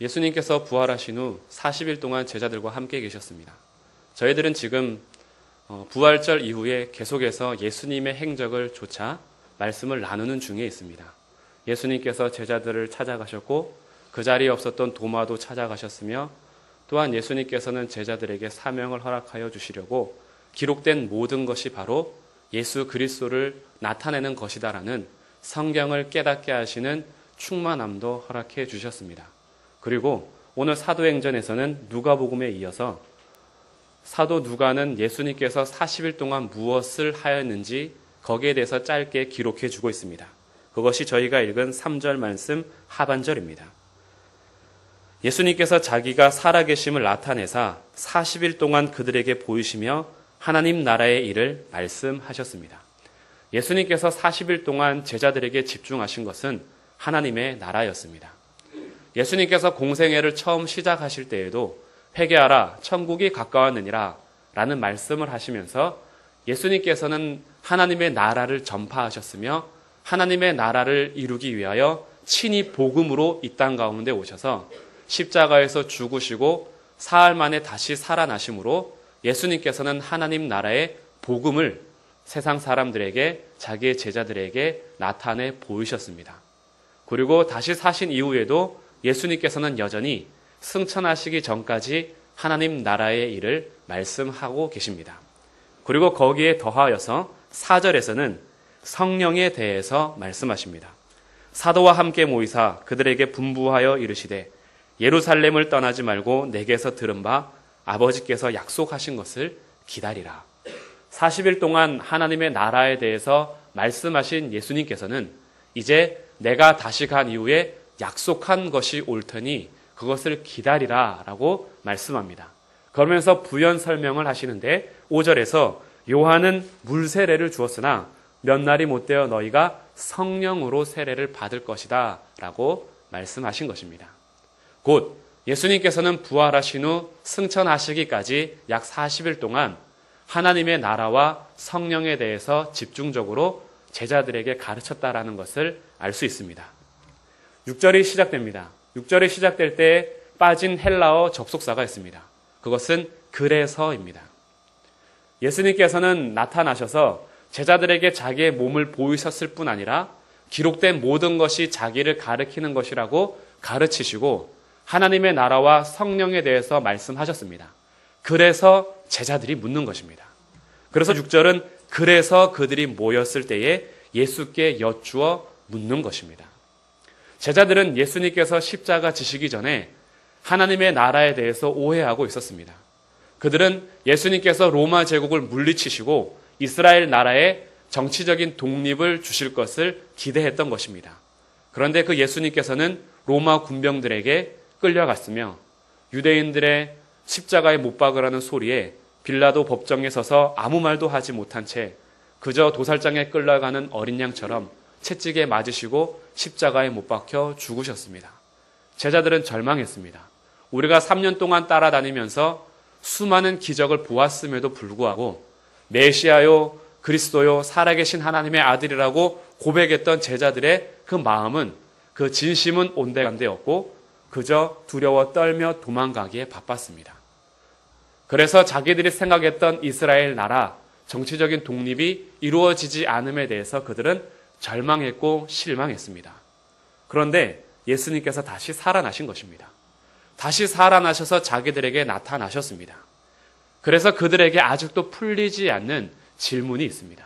예수님께서 부활하신 후 40일 동안 제자들과 함께 계셨습니다. 저희들은 지금 어, 부활절 이후에 계속해서 예수님의 행적을 조차 말씀을 나누는 중에 있습니다. 예수님께서 제자들을 찾아가셨고 그 자리에 없었던 도마도 찾아가셨으며 또한 예수님께서는 제자들에게 사명을 허락하여 주시려고 기록된 모든 것이 바로 예수 그리스도를 나타내는 것이다라는 성경을 깨닫게 하시는 충만함도 허락해 주셨습니다. 그리고 오늘 사도행전에서는 누가복음에 이어서 사도 누가는 예수님께서 40일 동안 무엇을 하였는지 거기에 대해서 짧게 기록해 주고 있습니다. 그것이 저희가 읽은 3절 말씀 하반절입니다. 예수님께서 자기가 살아계심을 나타내사 40일 동안 그들에게 보이시며 하나님 나라의 일을 말씀하셨습니다. 예수님께서 40일 동안 제자들에게 집중하신 것은 하나님의 나라였습니다. 예수님께서 공생애를 처음 시작하실 때에도 회개하라 천국이 가까웠느니라 라는 말씀을 하시면서 예수님께서는 하나님의 나라를 전파하셨으며 하나님의 나라를 이루기 위하여 친히 복음으로 이 땅 가운데 오셔서 십자가에서 죽으시고 사흘 만에 다시 살아나심으로 예수님께서는 하나님 나라의 복음을 세상 사람들에게 자기의 제자들에게 나타내 보이셨습니다. 그리고 다시 사신 이후에도 예수님께서는 여전히 승천하시기 전까지 하나님 나라의 일을 말씀하고 계십니다. 그리고 거기에 더하여서 4절에서는 성령에 대해서 말씀하십니다. 사도와 함께 모이사 그들에게 분부하여 이르시되 예루살렘을 떠나지 말고 내게서 들은 바 아버지께서 약속하신 것을 기다리라. 40일 동안 하나님의 나라에 대해서 말씀하신 예수님께서는 이제 내가 다시 간 이후에 약속한 것이 올 테니 그것을 기다리라 라고 말씀합니다. 그러면서 부연 설명을 하시는데 5절에서 요한은 물 세례를 주었으나 몇 날이 못 되어 너희가 성령으로 세례를 받을 것이다 라고 말씀하신 것입니다. 곧 예수님께서는 부활하신 후 승천하시기까지 약 40일 동안 하나님의 나라와 성령에 대해서 집중적으로 제자들에게 가르쳤다라는 것을 알 수 있습니다. 6절이 시작됩니다. 6절이 시작될 때 빠진 헬라어 접속사가 있습니다. 그것은 그래서입니다. 예수님께서는 나타나셔서 제자들에게 자기의 몸을 보이셨을 뿐 아니라 기록된 모든 것이 자기를 가르치는 것이라고 가르치시고 하나님의 나라와 성령에 대해서 말씀하셨습니다. 그래서 제자들이 묻는 것입니다. 그래서 6절은 그래서 그들이 모였을 때에 예수께 여쭈어 묻는 것입니다. 제자들은 예수님께서 십자가 지시기 전에 하나님의 나라에 대해서 오해하고 있었습니다. 그들은 예수님께서 로마 제국을 물리치시고 이스라엘 나라에 정치적인 독립을 주실 것을 기대했던 것입니다. 그런데 그 예수님께서는 로마 군병들에게 끌려갔으며 유대인들의 십자가에 못 박으라는 소리에 빌라도 법정에 서서 아무 말도 하지 못한 채 그저 도살장에 끌려가는 어린 양처럼 채찍에 맞으시고 십자가에 못 박혀 죽으셨습니다. 제자들은 절망했습니다. 우리가 3년 동안 따라다니면서 수많은 기적을 보았음에도 불구하고 메시아요, 그리스도요, 살아계신 하나님의 아들이라고 고백했던 제자들의 그 마음은 그 진심은 온데간데였고 그저 두려워 떨며 도망가기에 바빴습니다. 그래서 자기들이 생각했던 이스라엘 나라 정치적인 독립이 이루어지지 않음에 대해서 그들은 절망했고 실망했습니다. 그런데 예수님께서 다시 살아나신 것입니다. 다시 살아나셔서 자기들에게 나타나셨습니다. 그래서 그들에게 아직도 풀리지 않는 질문이 있습니다.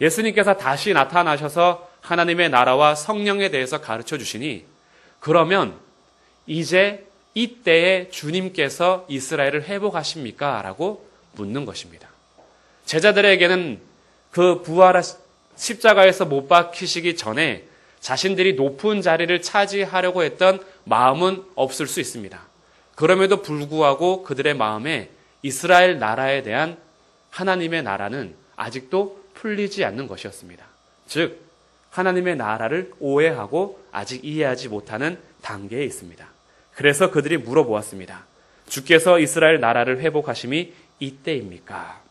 예수님께서 다시 나타나셔서 하나님의 나라와 성령에 대해서 가르쳐 주시니 그러면 이제 이때에 주님께서 이스라엘을 회복하십니까? 라고 묻는 것입니다. 제자들에게는 그 부활 십자가에서 못 박히시기 전에 자신들이 높은 자리를 차지하려고 했던 마음은 없을 수 있습니다. 그럼에도 불구하고 그들의 마음에 이스라엘 나라에 대한 하나님의 나라는 아직도 풀리지 않는 것이었습니다. 즉, 하나님의 나라를 오해하고 아직 이해하지 못하는 단계에 있습니다. 그래서 그들이 물어보았습니다. 주께서 이스라엘 나라를 회복하심이 이때입니까?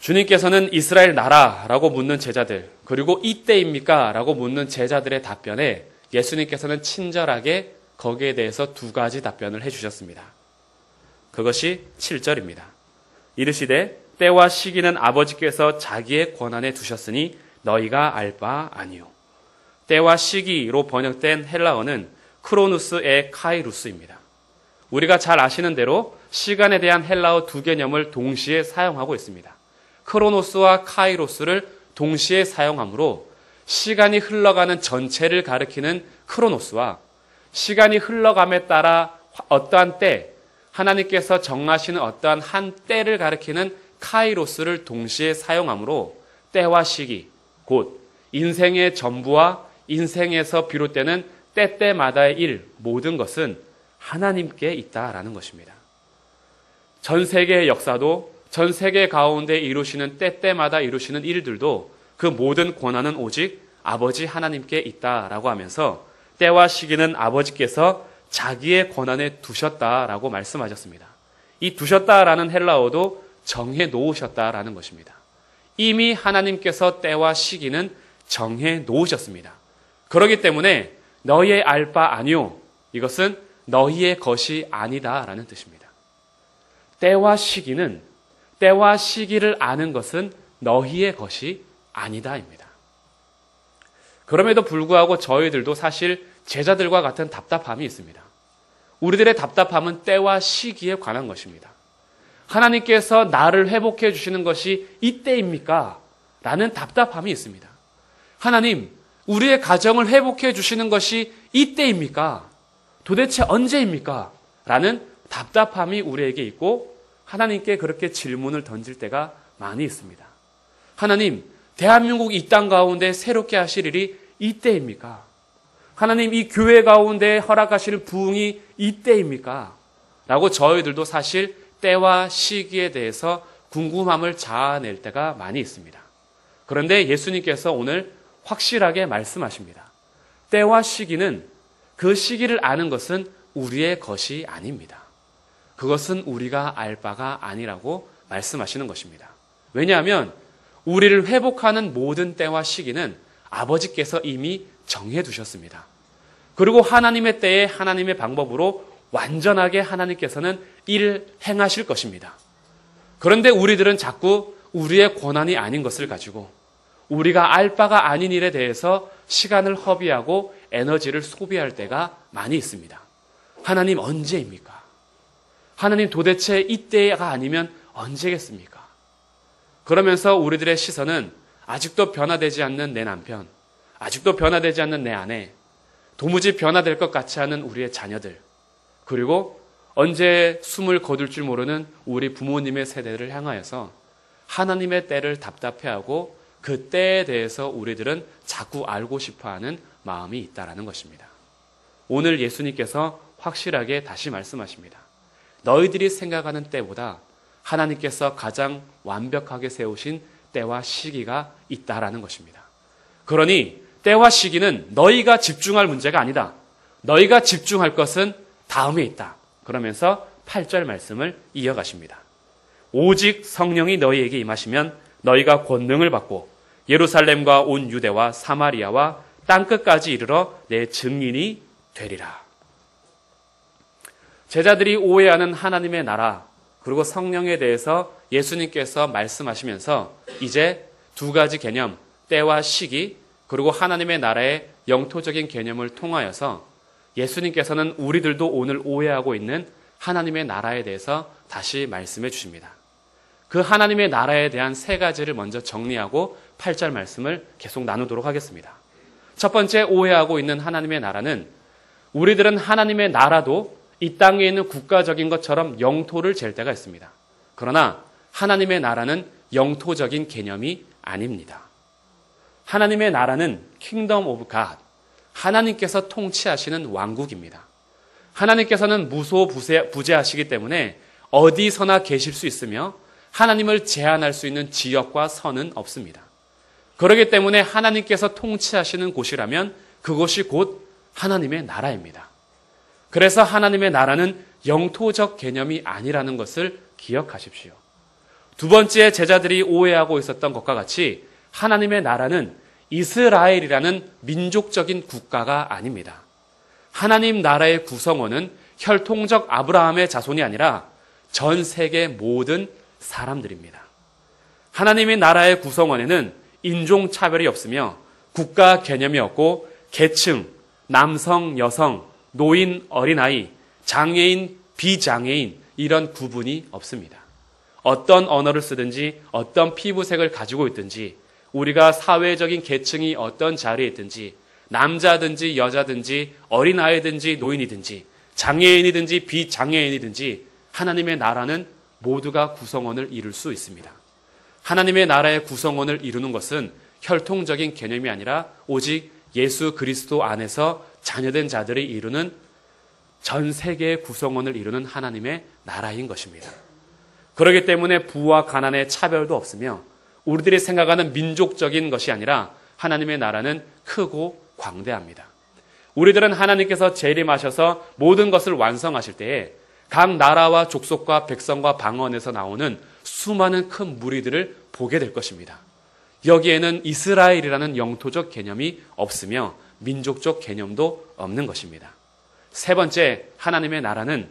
주님께서는 이스라엘 나라라고 묻는 제자들, 그리고 이때입니까? 라고 묻는 제자들의 답변에 예수님께서는 친절하게 거기에 대해서 두 가지 답변을 해주셨습니다. 그것이 7절입니다. 이르시되 때와 시기는 아버지께서 자기의 권한에 두셨으니 너희가 알 바 아니요. 때와 시기로 번역된 헬라어는 크로누스의 카이루스입니다. 우리가 잘 아시는 대로 시간에 대한 헬라어 두 개념을 동시에 사용하고 있습니다. 크로노스와 카이로스를 동시에 사용하므로 시간이 흘러가는 전체를 가리키는 크로노스와 시간이 흘러감에 따라 어떠한 때, 하나님께서 정하시는 어떠한 한 때를 가리키는 카이로스를 동시에 사용하므로 때와 시기, 곧 인생의 전부와 인생에서 비롯되는 때때마다의 일, 모든 것은 하나님께 있다라는 것입니다. 전 세계의 역사도 전 세계 가운데 이루시는 때때마다 이루시는 일들도 그 모든 권한은 오직 아버지 하나님께 있다라고 하면서 때와 시기는 아버지께서 자기의 권한에 두셨다라고 말씀하셨습니다. 이 두셨다라는 헬라어도 정해 놓으셨다라는 것입니다. 이미 하나님께서 때와 시기는 정해 놓으셨습니다. 그러기 때문에 너희의 알 바 아니오. 이것은 너희의 것이 아니다라는 뜻입니다. 때와 시기는 때와 시기를 아는 것은 너희의 것이 아니다입니다. 그럼에도 불구하고 저희들도 사실 제자들과 같은 답답함이 있습니다. 우리들의 답답함은 때와 시기에 관한 것입니다. 하나님께서 나를 회복해 주시는 것이 이때입니까? 라는 답답함이 있습니다. 하나님, 우리의 가정을 회복해 주시는 것이 이때입니까? 도대체 언제입니까? 라는 답답함이 우리에게 있고 하나님께 그렇게 질문을 던질 때가 많이 있습니다. 하나님, 대한민국 이 땅 가운데 새롭게 하실 일이 이때입니까? 하나님, 이 교회 가운데 허락하실 부흥이 이때입니까? 라고 저희들도 사실 때와 시기에 대해서 궁금함을 자아낼 때가 많이 있습니다. 그런데 예수님께서 오늘 확실하게 말씀하십니다. 때와 시기는 그 시기를 아는 것은 우리의 것이 아닙니다. 그것은 우리가 알 바가 아니라고 말씀하시는 것입니다. 왜냐하면 우리를 회복하는 모든 때와 시기는 아버지께서 이미 정해 두셨습니다. 그리고 하나님의 때에 하나님의 방법으로 완전하게 하나님께서는 일을 행하실 것입니다. 그런데 우리들은 자꾸 우리의 권한이 아닌 것을 가지고 우리가 알 바가 아닌 일에 대해서 시간을 허비하고 에너지를 소비할 때가 많이 있습니다. 하나님 언제입니까? 하나님 도대체 이때가 아니면 언제겠습니까? 그러면서 우리들의 시선은 아직도 변화되지 않는 내 남편, 아직도 변화되지 않는 내 아내, 도무지 변화될 것 같지 않은 우리의 자녀들, 그리고 언제 숨을 거둘 줄 모르는 우리 부모님의 세대를 향하여서 하나님의 때를 답답해하고 그 때에 대해서 우리들은 자꾸 알고 싶어 하는 마음이 있다라는 것입니다. 오늘 예수님께서 확실하게 다시 말씀하십니다. 너희들이 생각하는 때보다 하나님께서 가장 완벽하게 세우신 때와 시기가 있다라는 것입니다. 그러니 때와 시기는 너희가 집중할 문제가 아니다. 너희가 집중할 것은 다음에 있다. 그러면서 8절 말씀을 이어가십니다. 오직 성령이 너희에게 임하시면 너희가 권능을 받고 예루살렘과 온 유대와 사마리아와 땅끝까지 이르러 내 증인이 되리라. 제자들이 오해하는 하나님의 나라 그리고 성령에 대해서 예수님께서 말씀하시면서 이제 두 가지 개념, 때와 시기 그리고 하나님의 나라의 영토적인 개념을 통하여서 예수님께서는 우리들도 오늘 오해하고 있는 하나님의 나라에 대해서 다시 말씀해 주십니다. 그 하나님의 나라에 대한 세 가지를 먼저 정리하고 8절 말씀을 계속 나누도록 하겠습니다. 첫 번째 오해하고 있는 하나님의 나라는 우리들은 하나님의 나라도 이 땅에 있는 국가적인 것처럼 영토를 잴 때가 있습니다. 그러나 하나님의 나라는 영토적인 개념이 아닙니다. 하나님의 나라는 킹덤 오브 갓, 하나님께서 통치하시는 왕국입니다. 하나님께서는 무소 부재하시기 때문에 어디서나 계실 수 있으며 하나님을 제한할 수 있는 지역과 선은 없습니다. 그렇기 때문에 하나님께서 통치하시는 곳이라면 그곳이 곧 하나님의 나라입니다. 그래서 하나님의 나라는 영토적 개념이 아니라는 것을 기억하십시오. 두 번째 제자들이 오해하고 있었던 것과 같이 하나님의 나라는 이스라엘이라는 민족적인 국가가 아닙니다. 하나님 나라의 구성원은 혈통적 아브라함의 자손이 아니라 전 세계 모든 사람들입니다. 하나님의 나라의 구성원에는 인종 차별이 없으며 국가 개념이 없고 계층, 남성, 여성, 노인, 어린아이, 장애인, 비장애인 이런 구분이 없습니다. 어떤 언어를 쓰든지 어떤 피부색을 가지고 있든지 우리가 사회적인 계층이 어떤 자리에 있든지 남자든지 여자든지 어린아이든지 노인이든지 장애인이든지 비장애인이든지 하나님의 나라는 모두가 구성원을 이룰 수 있습니다. 하나님의 나라의 구성원을 이루는 것은 혈통적인 개념이 아니라 오직 예수 그리스도 안에서 자녀된 자들이 이루는 전 세계의 구성원을 이루는 하나님의 나라인 것입니다. 그렇기 때문에 부와 가난의 차별도 없으며 우리들이 생각하는 민족적인 것이 아니라 하나님의 나라는 크고 광대합니다. 우리들은 하나님께서 재림하셔서 모든 것을 완성하실 때에 각 나라와 족속과 백성과 방언에서 나오는 수많은 큰 무리들을 보게 될 것입니다. 여기에는 이스라엘이라는 영토적 개념이 없으며 민족적 개념도 없는 것입니다. 세 번째, 하나님의 나라는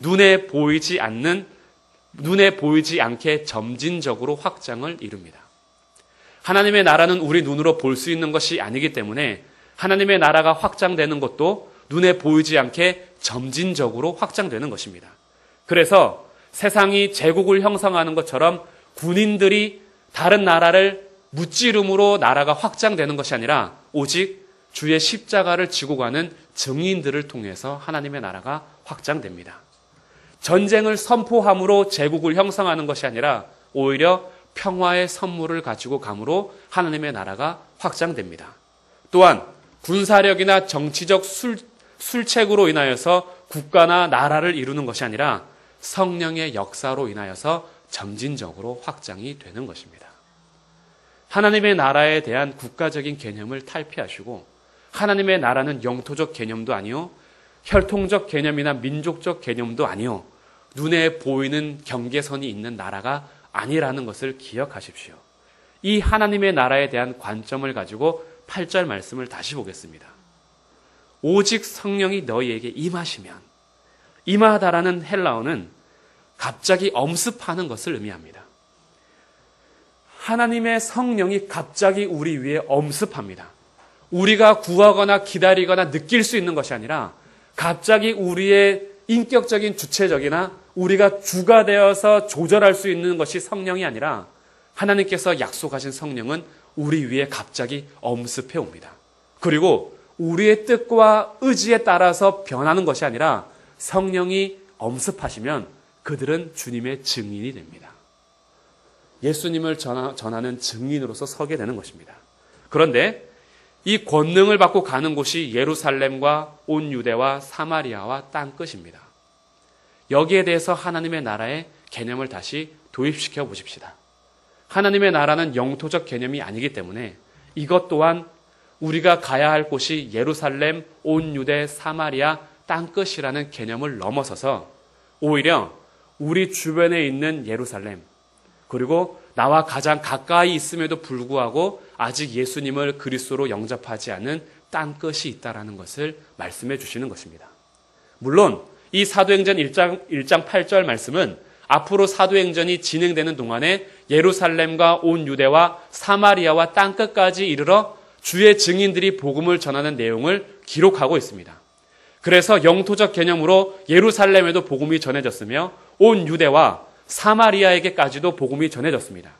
눈에 보이지 않는, 눈에 보이지 않게 점진적으로 확장을 이룹니다. 하나님의 나라는 우리 눈으로 볼 수 있는 것이 아니기 때문에 하나님의 나라가 확장되는 것도 눈에 보이지 않게 점진적으로 확장되는 것입니다. 그래서 세상이 제국을 형성하는 것처럼 군인들이 다른 나라를 무찌름으로 나라가 확장되는 것이 아니라 오직 주의 십자가를 지고 가는 증인들을 통해서 하나님의 나라가 확장됩니다. 전쟁을 선포함으로 제국을 형성하는 것이 아니라 오히려 평화의 선물을 가지고 감으로 하나님의 나라가 확장됩니다. 또한 군사력이나 정치적 술, 술책으로 인하여서 국가나 나라를 이루는 것이 아니라 성령의 역사로 인하여서 점진적으로 확장이 되는 것입니다. 하나님의 나라에 대한 국가적인 개념을 탈피하시고 하나님의 나라는 영토적 개념도 아니요 혈통적 개념이나 민족적 개념도 아니요 눈에 보이는 경계선이 있는 나라가 아니라는 것을 기억하십시오. 이 하나님의 나라에 대한 관점을 가지고 8절 말씀을 다시 보겠습니다. 오직 성령이 너희에게 임하시면 임하다라는 헬라어는 갑자기 엄습하는 것을 의미합니다. 하나님의 성령이 갑자기 우리 위에 엄습합니다. 우리가 구하거나 기다리거나 느낄 수 있는 것이 아니라 갑자기 우리의 인격적인 주체적이나 우리가 주가 되어서 조절할 수 있는 것이 성령이 아니라 하나님께서 약속하신 성령은 우리 위에 갑자기 엄습해 옵니다. 그리고 우리의 뜻과 의지에 따라서 변하는 것이 아니라 성령이 엄습하시면 그들은 주님의 증인이 됩니다. 예수님을 전하 는 증인으로서 서게 되는 것입니다. 그런데 이 권능을 받고 가는 곳이 예루살렘과 온 유대와 사마리아와 땅 끝입니다. 여기에 대해서 하나님의 나라의 개념을 다시 도입시켜 보십시다. 하나님의 나라는 영토적 개념이 아니기 때문에 이것 또한 우리가 가야 할 곳이 예루살렘, 온 유대, 사마리아, 땅 끝이라는 개념을 넘어서서 오히려 우리 주변에 있는 예루살렘, 그리고 나와 가장 가까이 있음에도 불구하고 아직 예수님을 그리스도로 영접하지 않은 땅 끝이 있다라는 것을 말씀해 주시는 것입니다. 물론 이 사도행전 1장 1장 8절 말씀은 앞으로 사도행전이 진행되는 동안에 예루살렘과 온 유대와 사마리아와 땅 끝까지 이르러 주의 증인들이 복음을 전하는 내용을 기록하고 있습니다. 그래서 영토적 개념으로 예루살렘에도 복음이 전해졌으며 온 유대와 사마리아에게까지도 복음이 전해졌습니다.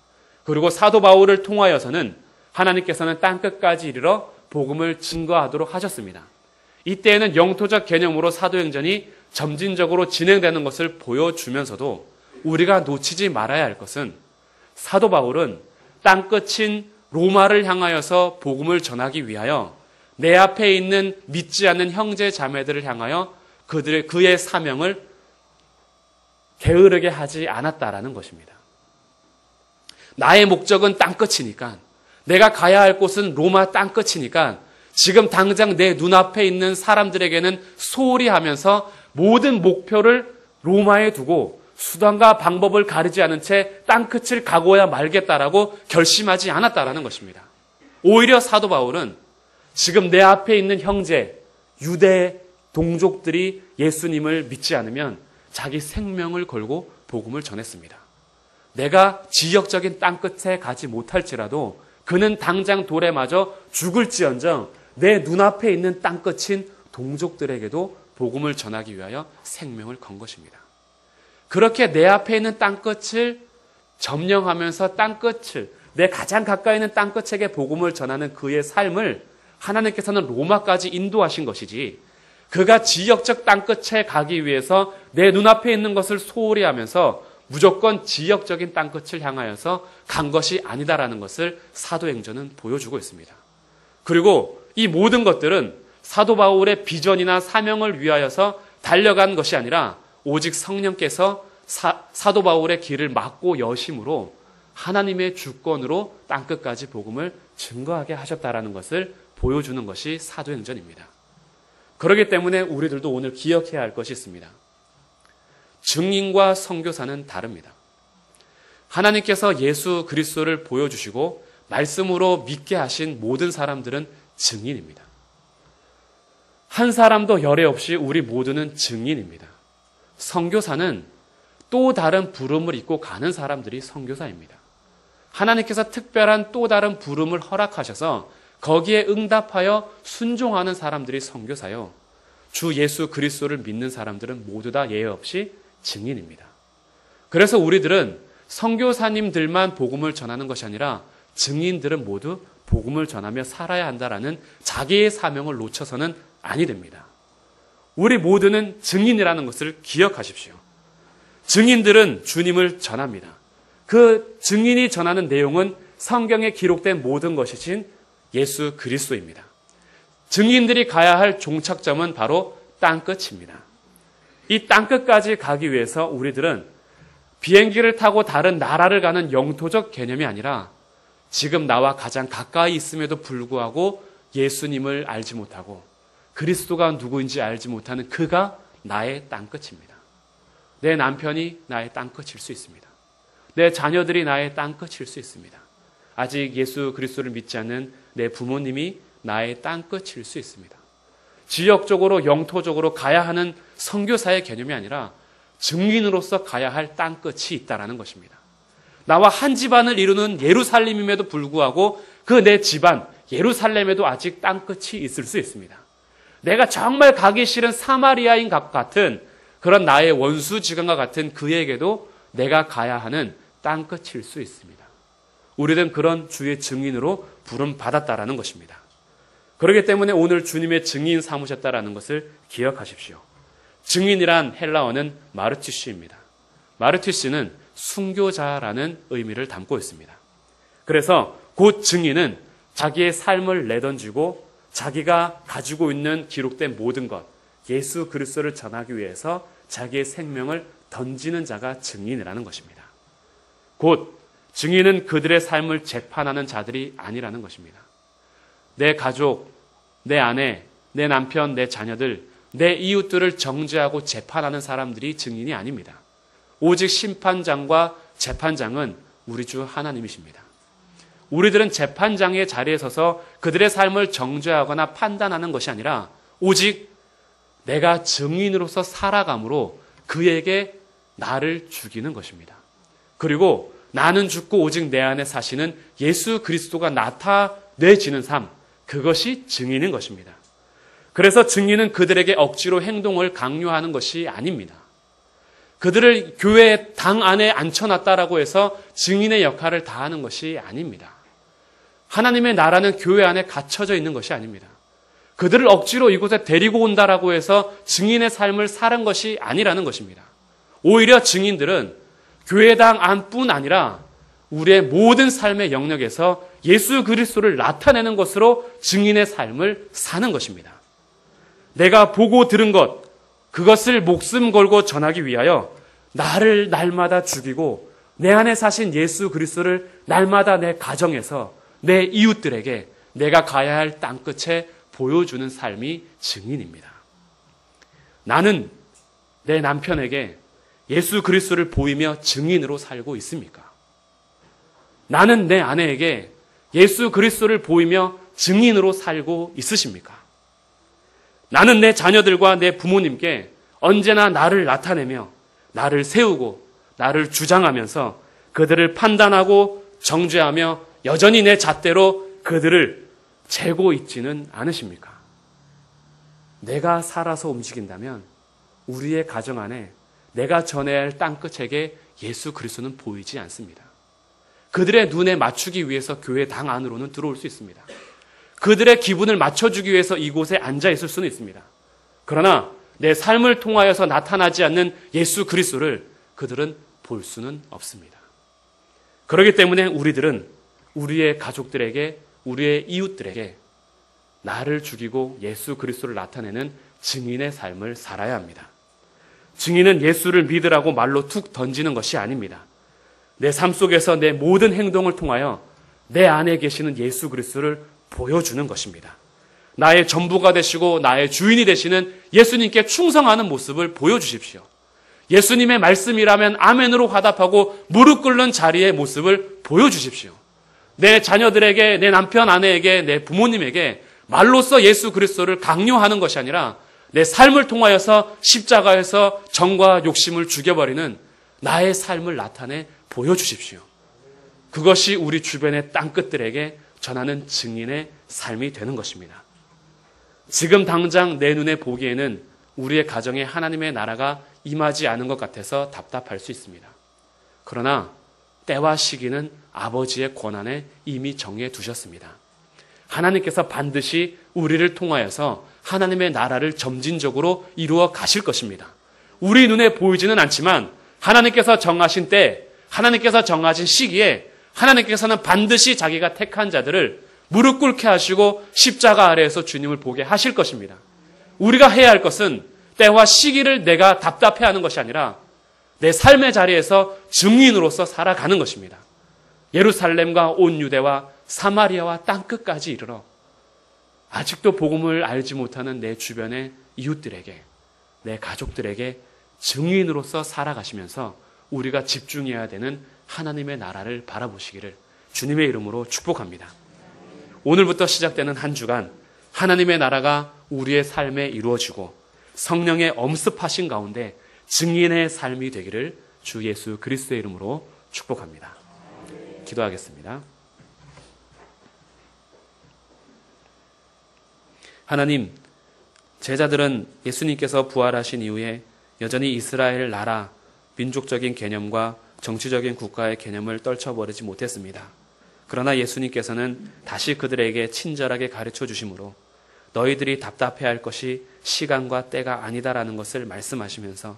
그리고 사도 바울을 통하여서는 하나님께서는 땅 끝까지 이르러 복음을 증거하도록 하셨습니다. 이때에는 영토적 개념으로 사도행전이 점진적으로 진행되는 것을 보여주면서도 우리가 놓치지 말아야 할 것은 사도 바울은 땅 끝인 로마를 향하여서 복음을 전하기 위하여 내 앞에 있는 믿지 않는 형제 자매들을 향하여 그들의 그의 사명을 게으르게 하지 않았다라는 것입니다. 나의 목적은 땅끝이니까 내가 가야 할 곳은 로마 땅끝이니까 지금 당장 내 눈앞에 있는 사람들에게는 소홀히 하면서 모든 목표를 로마에 두고 수단과 방법을 가리지 않은 채 땅끝을 가고야 말겠다라고 결심하지 않았다라는 것입니다. 오히려 사도 바울은 지금 내 앞에 있는 형제, 유대 동족들이 예수님을 믿지 않으면 자기 생명을 걸고 복음을 전했습니다. 내가 지역적인 땅 끝에 가지 못할지라도 그는 당장 돌에 맞아 죽을지언정 내 눈앞에 있는 땅 끝인 동족들에게도 복음을 전하기 위하여 생명을 건 것입니다. 그렇게 내 앞에 있는 땅 끝을 점령하면서 땅 끝을 내 가장 가까이 있는 땅 끝에게 복음을 전하는 그의 삶을 하나님께서는 로마까지 인도하신 것이지 그가 지역적 땅 끝에 가기 위해서 내 눈앞에 있는 것을 소홀히 하면서 무조건 지역적인 땅 끝을 향하여서 간 것이 아니다라는 것을 사도행전은 보여주고 있습니다. 그리고 이 모든 것들은 사도 바울의 비전이나 사명을 위하여서 달려간 것이 아니라 오직 성령께서 사, 도 바울의 길을 막고 여심으로 하나님의 주권으로 땅 끝까지 복음을 증거하게 하셨다라는 것을 보여주는 것이 사도행전입니다. 그렇기 때문에 우리들도 오늘 기억해야 할 것이 있습니다. 증인과 선교사는 다릅니다. 하나님께서 예수 그리스도를 보여주시고 말씀으로 믿게 하신 모든 사람들은 증인입니다. 한 사람도 열애 없이 우리 모두는 증인입니다. 선교사는 또 다른 부름을 입고 가는 사람들이 선교사입니다. 하나님께서 특별한 또 다른 부름을 허락하셔서 거기에 응답하여 순종하는 사람들이 선교사요. 주 예수 그리스도를 믿는 사람들은 모두 다 예외 없이 증인입니다. 그래서 우리들은 선교사님들만 복음을 전하는 것이 아니라 증인들은 모두 복음을 전하며 살아야 한다라는 자기의 사명을 놓쳐서는 아니 됩니다. 우리 모두는 증인이라는 것을 기억하십시오. 증인들은 주님을 전합니다. 그 증인이 전하는 내용은 성경에 기록된 모든 것이신 예수 그리스도입니다. 증인들이 가야 할 종착점은 바로 땅끝입니다. 이 땅끝까지 가기 위해서 우리들은 비행기를 타고 다른 나라를 가는 영토적 개념이 아니라 지금 나와 가장 가까이 있음에도 불구하고 예수님을 알지 못하고 그리스도가 누구인지 알지 못하는 그가 나의 땅끝입니다. 내 남편이 나의 땅끝일 수 있습니다. 내 자녀들이 나의 땅끝일 수 있습니다. 아직 예수 그리스도를 믿지 않는 내 부모님이 나의 땅끝일 수 있습니다. 지역적으로 영토적으로 가야 하는 선교사의 개념이 아니라 증인으로서 가야 할 땅끝이 있다라는 것입니다. 나와 한 집안을 이루는 예루살렘임에도 불구하고 그 내 집안 예루살렘에도 아직 땅끝이 있을 수 있습니다. 내가 정말 가기 싫은 사마리아인 같은 그런 나의 원수 지간과 같은 그에게도 내가 가야 하는 땅끝일 수 있습니다. 우리는 그런 주의 증인으로 부름 받았다라는 것입니다. 그렇기 때문에 오늘 주님의 증인 삼으셨다라는 것을 기억하십시오. 증인이란 헬라어는 마르티스입니다. 마르티스는 순교자라는 의미를 담고 있습니다. 그래서 곧 증인은 자기의 삶을 내던지고 자기가 가지고 있는 기록된 모든 것, 예수 그리스도를 전하기 위해서 자기의 생명을 던지는 자가 증인이라는 것입니다. 곧 증인은 그들의 삶을 재판하는 자들이 아니라는 것입니다. 내 가족, 내 아내, 내 남편, 내 자녀들, 내 이웃들을 정죄하고 재판하는 사람들이 증인이 아닙니다. 오직 심판장과 재판장은 우리 주 하나님이십니다. 우리들은 재판장의 자리에 서서 그들의 삶을 정죄하거나 판단하는 것이 아니라 오직 내가 증인으로서 살아감으로 그에게 나를 죽이는 것입니다. 그리고 나는 죽고 오직 내 안에 사시는 예수 그리스도가 나타내지는 삶, 그것이 증인인 것입니다. 그래서 증인은 그들에게 억지로 행동을 강요하는 것이 아닙니다. 그들을 교회 당 안에 앉혀놨다라고 해서 증인의 역할을 다하는 것이 아닙니다. 하나님의 나라는 교회 안에 갇혀져 있는 것이 아닙니다. 그들을 억지로 이곳에 데리고 온다라고 해서 증인의 삶을 사는 것이 아니라는 것입니다. 오히려 증인들은 교회당 안뿐 아니라 우리의 모든 삶의 영역에서 예수 그리스도를 나타내는 것으로 증인의 삶을 사는 것입니다. 내가 보고 들은 것, 그것을 목숨 걸고 전하기 위하여 나를 날마다 죽이고 내 안에 사신 예수 그리스도를 날마다 내 가정에서 내 이웃들에게 내가 가야 할 땅끝에 보여주는 삶이 증인입니다. 나는 내 남편에게 예수 그리스도를 보이며 증인으로 살고 있습니까? 나는 내 아내에게 예수 그리스도를 보이며 증인으로 살고 있으십니까? 나는 내 자녀들과 내 부모님께 언제나 나를 나타내며 나를 세우고 나를 주장하면서 그들을 판단하고 정죄하며 여전히 내 잣대로 그들을 재고 있지는 않으십니까? 내가 살아서 움직인다면 우리의 가정 안에 내가 전해야 할 땅끝에게 예수 그리스도는 보이지 않습니다. 그들의 눈에 맞추기 위해서 교회 당 안으로는 들어올 수 있습니다. 그들의 기분을 맞춰주기 위해서 이곳에 앉아 있을 수는 있습니다. 그러나 내 삶을 통하여서 나타나지 않는 예수 그리스도를 그들은 볼 수는 없습니다. 그렇기 때문에 우리들은 우리의 가족들에게 우리의 이웃들에게 나를 죽이고 예수 그리스도를 나타내는 증인의 삶을 살아야 합니다. 증인은 예수를 믿으라고 말로 툭 던지는 것이 아닙니다. 내 삶 속에서 내 모든 행동을 통하여 내 안에 계시는 예수 그리스도를 보여주는 것입니다. 나의 전부가 되시고 나의 주인이 되시는 예수님께 충성하는 모습을 보여주십시오. 예수님의 말씀이라면 아멘으로 화답하고 무릎 꿇는 자리의 모습을 보여주십시오. 내 자녀들에게, 내 남편, 아내에게, 내 부모님에게 말로써 예수 그리스도를 강요하는 것이 아니라 내 삶을 통하여서 십자가에서 정과 욕심을 죽여버리는 나의 삶을 나타내 보여주십시오. 그것이 우리 주변의 땅끝들에게 전하는 증인의 삶이 되는 것입니다. 지금 당장 내 눈에 보기에는 우리의 가정에 하나님의 나라가 임하지 않은 것 같아서 답답할 수 있습니다. 그러나 때와 시기는 아버지의 권한에 이미 정해 두셨습니다. 하나님께서 반드시 우리를 통하여서 하나님의 나라를 점진적으로 이루어 가실 것입니다. 우리 눈에 보이지는 않지만 하나님께서 정하신 때, 하나님께서 정하신 시기에 하나님께서는 반드시 자기가 택한 자들을 무릎 꿇게 하시고 십자가 아래에서 주님을 보게 하실 것입니다. 우리가 해야 할 것은 때와 시기를 내가 답답해 하는 것이 아니라 내 삶의 자리에서 증인으로서 살아가는 것입니다. 예루살렘과 온 유대와 사마리아와 땅끝까지 이르러 아직도 복음을 알지 못하는 내 주변의 이웃들에게 내 가족들에게 증인으로서 살아가시면서 우리가 집중해야 되는 하나님의 나라를 바라보시기를 주님의 이름으로 축복합니다. 오늘부터 시작되는 한 주간 하나님의 나라가 우리의 삶에 이루어지고 성령의 엄습하신 가운데 증인의 삶이 되기를 주 예수 그리스도의 이름으로 축복합니다. 기도하겠습니다. 하나님, 제자들은 예수님께서 부활하신 이후에 여전히 이스라엘 나라, 민족적인 개념과 정치적인 국가의 개념을 떨쳐버리지 못했습니다. 그러나 예수님께서는 다시 그들에게 친절하게 가르쳐 주심으로 너희들이 답답해 할 것이 시간과 때가 아니다라는 것을 말씀하시면서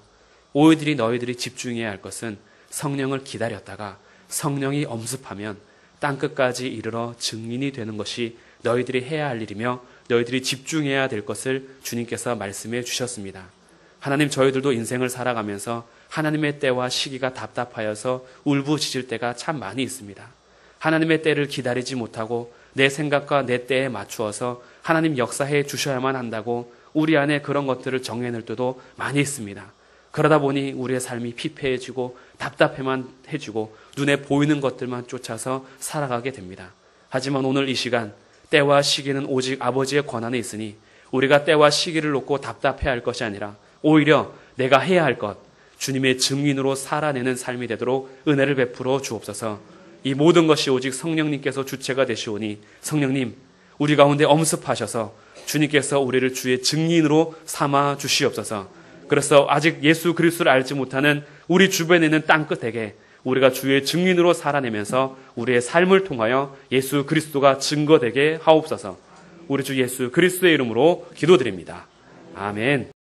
오히려 너희들이 집중해야 할 것은 성령을 기다렸다가 성령이 엄습하면 땅끝까지 이르러 증인이 되는 것이 너희들이 해야 할 일이며 너희들이 집중해야 될 것을 주님께서 말씀해 주셨습니다. 하나님 저희들도 인생을 살아가면서 하나님의 때와 시기가 답답하여서 울부짖을 때가 참 많이 있습니다. 하나님의 때를 기다리지 못하고 내 생각과 내 때에 맞추어서 하나님 역사해 주셔야만 한다고 우리 안에 그런 것들을 정해낼 때도 많이 있습니다. 그러다 보니 우리의 삶이 피폐해지고 답답해만 해지고 눈에 보이는 것들만 쫓아서 살아가게 됩니다. 하지만 오늘 이 시간 때와 시기는 오직 아버지의 권한에 있으니 우리가 때와 시기를 놓고 답답해할 것이 아니라 오히려 내가 해야 할 것, 주님의 증인으로 살아내는 삶이 되도록 은혜를 베풀어 주옵소서. 이 모든 것이 오직 성령님께서 주체가 되시오니 성령님 우리 가운데 엄습하셔서 주님께서 우리를 주의 증인으로 삼아 주시옵소서. 그래서 아직 예수 그리스도를 알지 못하는 우리 주변에 있는 땅 끝에게 우리가 주의 증인으로 살아내면서 우리의 삶을 통하여 예수 그리스도가 증거되게 하옵소서. 우리 주 예수 그리스도의 이름으로 기도드립니다. 아멘.